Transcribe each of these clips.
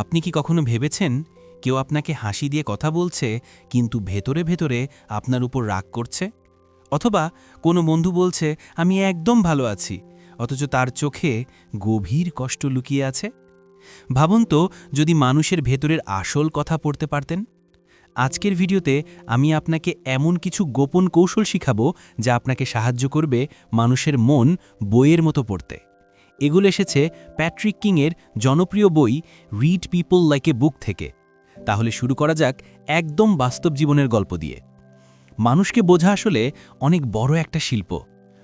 আপনি কি কখনো ভেবেছেন কেউ আপনাকে হাসি দিয়ে কথা বলছে, কিন্তু ভেতরে ভেতরে আপনার উপর রাগ করছে? অথবা কোনো বন্ধু বলছে, আমি একদম ভালো আছি, অথচ তার চোখে গভীর কষ্ট লুকিয়ে আছে ভাবুন তো, যদি মানুষের ভেতরের আসল কথা পড়তে পারতেন। আজকের ভিডিওতে আমি আপনাকে এমন কিছু গোপন কৌশল শিখাবো, যা আপনাকে সাহায্য করবে মানুষের মন বইয়ের মতো পড়তে। এগুলো এসেছে প্যাট্রিক কিংয়ের জনপ্রিয় বই read people like a book থেকে। তাহলে শুরু করা যাক একদম বাস্তব জীবনের গল্প দিয়ে। মানুষকে বোঝা আসলে অনেক বড় একটা শিল্প।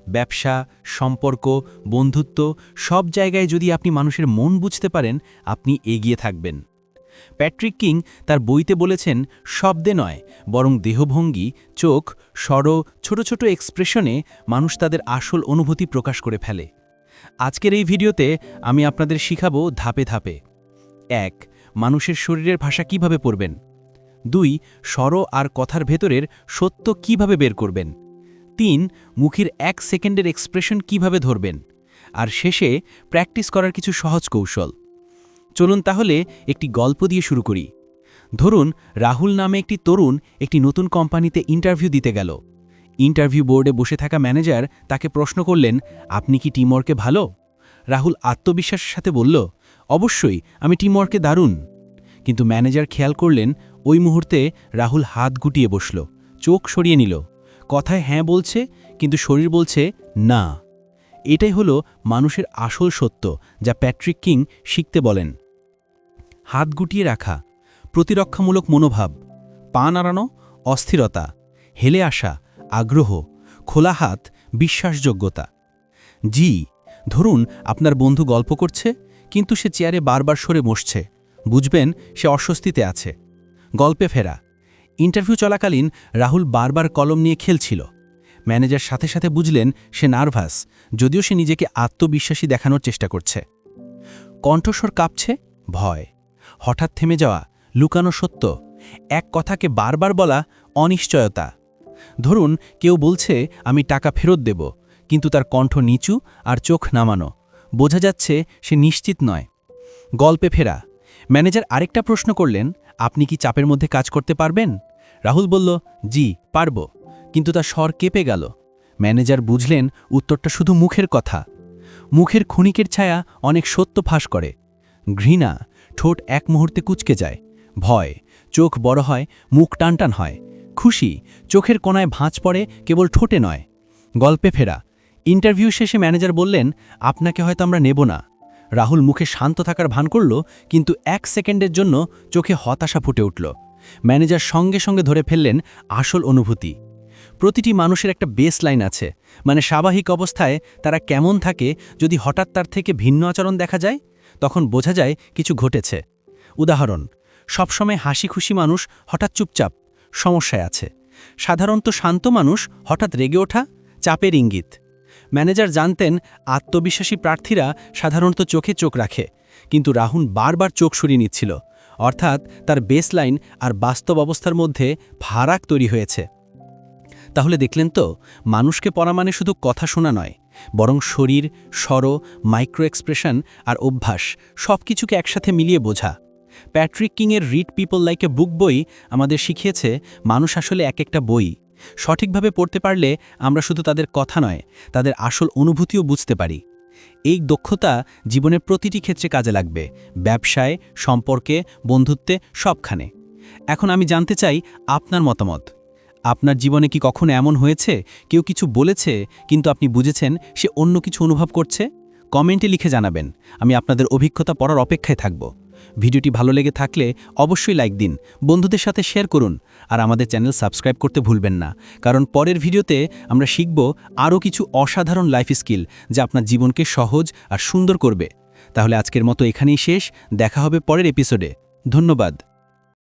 ব্যবসা, সম্পর্ক, বন্ধুত্ব সব জায়গায় যদি আপনি মানুষের মন বুঝতে পারেন, আপনি এগিয়ে থাকবেন। প্যাট্রিক কিং তার বইতে বলেছেন, শব্দে নয়, বরং দেহভঙ্গি, চোখ স্বর ছোট ছোট এক্সপ্রেশনে মানুষ তাদের আসল অনুভূতি প্রকাশ করে ফেলে। আজকের এই ভিডিওতে আমি আপনাদের শিখাবো ধাপে ধাপে। এক, মানুষের শরীরের ভাষা কীভাবে পড়বেন? দুই, স্বর আর কথার ভেতরের সত্য কীভাবে বের করবেন? তিন, মুখের এক সেকেন্ডের এক্সপ্রেশন কীভাবে ধরবেন? আর শেষে, প্র্যাকটিস করার কিছু সহজ কৌশল। চলুন তাহলে একটি গল্প দিয়ে শুরু করি। ধরুন, রাহুল নামে একটি তরুণ একটি নতুন কোম্পানিতে ইন্টারভিউ দিতে গেল। ইন্টারভিউ বোর্ডে বসে থাকা ম্যানেজার তাকে প্রশ্ন করলেন, আপনি কি টিমওয়ার্কে ভালো? রাহুল আত্মবিশ্বাসের সাথে বলল, অবশ্যই, আমি টিমওয়ার্কে দারুণ। কিন্তু ম্যানেজার খেয়াল করলেন, ওই মুহূর্তে রাহুল হাত গুটিয়ে বসল, চোখ সরিয়ে নিল, কথায় হ্যাঁ বলছে, কিন্তু শরীর বলছে না। এটাই হলো মানুষের আসল সত্য, যা প্যাট্রিক কিং শিখতে বলেন। হাত গুটিয়ে রাখা, প্রতিরক্ষামূলক মনোভাব, পা নাড়ানো, অস্থিরতা, হেলে আসা আগ্রহ, খোলা হাত, বিশ্বাসযোগ্যতা। জি, ধরুন আপনার বন্ধু গল্প করছে, কিন্তু সে চেয়ারে বারবার সরে বসছে। বুঝবেন সে অস্বস্তিতে আছে। গল্পে ফেরা। ইন্টারভিউ চলাকালীন রাহুল বারবার কলম নিয়ে খেলছিল। ম্যানেজার সাথে সাথে বুঝলেন সে নার্ভাস, যদিও সে নিজেকে আত্মবিশ্বাসী দেখানোর চেষ্টা করছে। কণ্ঠস্বর কাঁপছে, ভয়। হঠাৎ থেমে যাওয়া, লুকানো সত্য, এক কথাকে বারবার বলা অনিশ্চয়তা। ধরুন, কেউ বলছে, আমি টাকা ফেরত দেব। কিন্তু তার কণ্ঠ নিচু আর চোখ নামানো। বোঝা যাচ্ছে, সে নিশ্চিত নয়। গল্পে ফেরা। ম্যানেজার আরেকটা প্রশ্ন করলেন, আপনি কি চাপের মধ্যে কাজ করতে পারবেন? রাহুল বলল, জি, পারব। কিন্তু তার স্বর কেঁপে গেল। ম্যানেজার বুঝলেন, উত্তরটা শুধু মুখের কথা। মুখের ক্ষণিকের ছায়া অনেক সত্য ফাঁস করে। ঘৃণা, ঠোঁট এক মুহূর্তে কুচকে যায়। ভয়, চোখ বড় হয়, মুখ টানটান হয়। খুশি, চোখের কোনায় ভাঁজ পড়ে, কেবল ঠোঁটে নয়। গল্পে ফেরা। ইন্টারভিউ শেষে ম্যানেজার বললেন, আপনাকে হয়তো আমরা নেব না। রাহুল মুখে শান্ত থাকার ভান করল, কিন্তু এক সেকেন্ডের জন্য চোখে হতাশা ফুটে উঠল। ম্যানেজার সঙ্গে সঙ্গে ধরে ফেললেন আসল অনুভূতি। প্রতিটি মানুষের একটা বেস লাইন আছে মানে স্বাভাবিক অবস্থায় তারা কেমন থাকে যদি হঠাৎ তার থেকে ভিন্ন আচরণ দেখা যায়, তখন বোঝা যায় কিছু ঘটেছে। উদাহরণ, সবসময় হাসি খুশি মানুষ হঠাৎ চুপচাপ। সমস্যায় আছে। সাধারণত শান্ত মানুষ হঠাৎ রেগে ওঠা চাপের ইঙ্গিত। ম্যানেজার জানতেন, আত্মবিশ্বাসী প্রার্থীরা সাধারণত চোখে চোখ রাখে, কিন্তু রাহুল বারবার চোখ সরিয়ে নিচ্ছিল। অর্থাৎ তার বেসলাইন আর বাস্তব অবস্থার মধ্যে ফারাক তৈরি হয়েছে। তাহলে দেখলেন তো, মানুষকে পড়া মানে শুধু কথা শোনা নয়, বরং শরীর, স্বর মাইক্রো এক্সপ্রেশন আর অভ্যাস সব কিছুকে একসাথে মিলিয়ে বোঝা। Patrick কিংয়ের read people like a book বই আমাদের শিখিয়েছে, মানুষ আসলে এক একটা বই। সঠিকভাবে পড়তে পারলে আমরা শুধু তাদের কথা নয়, তাদের আসল অনুভূতিও বুঝতে পারি। এই দক্ষতা জীবনের প্রতিটি ক্ষেত্রে কাজে লাগবে, ব্যবসায়, সম্পর্কে, বন্ধুত্বে, সবখানে। এখন আমি জানতে চাই আপনার মতামত। আপনার জীবনে কি কখনো এমন হয়েছে? কেউ কিছু বলেছে, কিন্তু আপনি বুঝেছেন সে অন্য কিছু অনুভব করছে? কমেন্টে লিখে জানাবেন, আমি আপনাদের অভিজ্ঞতা পড়ার অপেক্ষায় থাকব। ভিডিওটি ভালো লেগে থাকলে অবশ্যই লাইক দিন, বন্ধুদের সাথে শেয়ার করুন, আর আমাদের চ্যানেল সাবস্ক্রাইব করতে ভুলবেন না। কারণ পরের ভিডিওতে আমরা শিখব আরও কিছু অসাধারণ লাইফ স্কিল যা আপনার জীবনকে সহজ আর সুন্দর করবে। তাহলে আজকের মতো এখানেই শেষ, দেখা হবে পরের এপিসোডে ধন্যবাদ।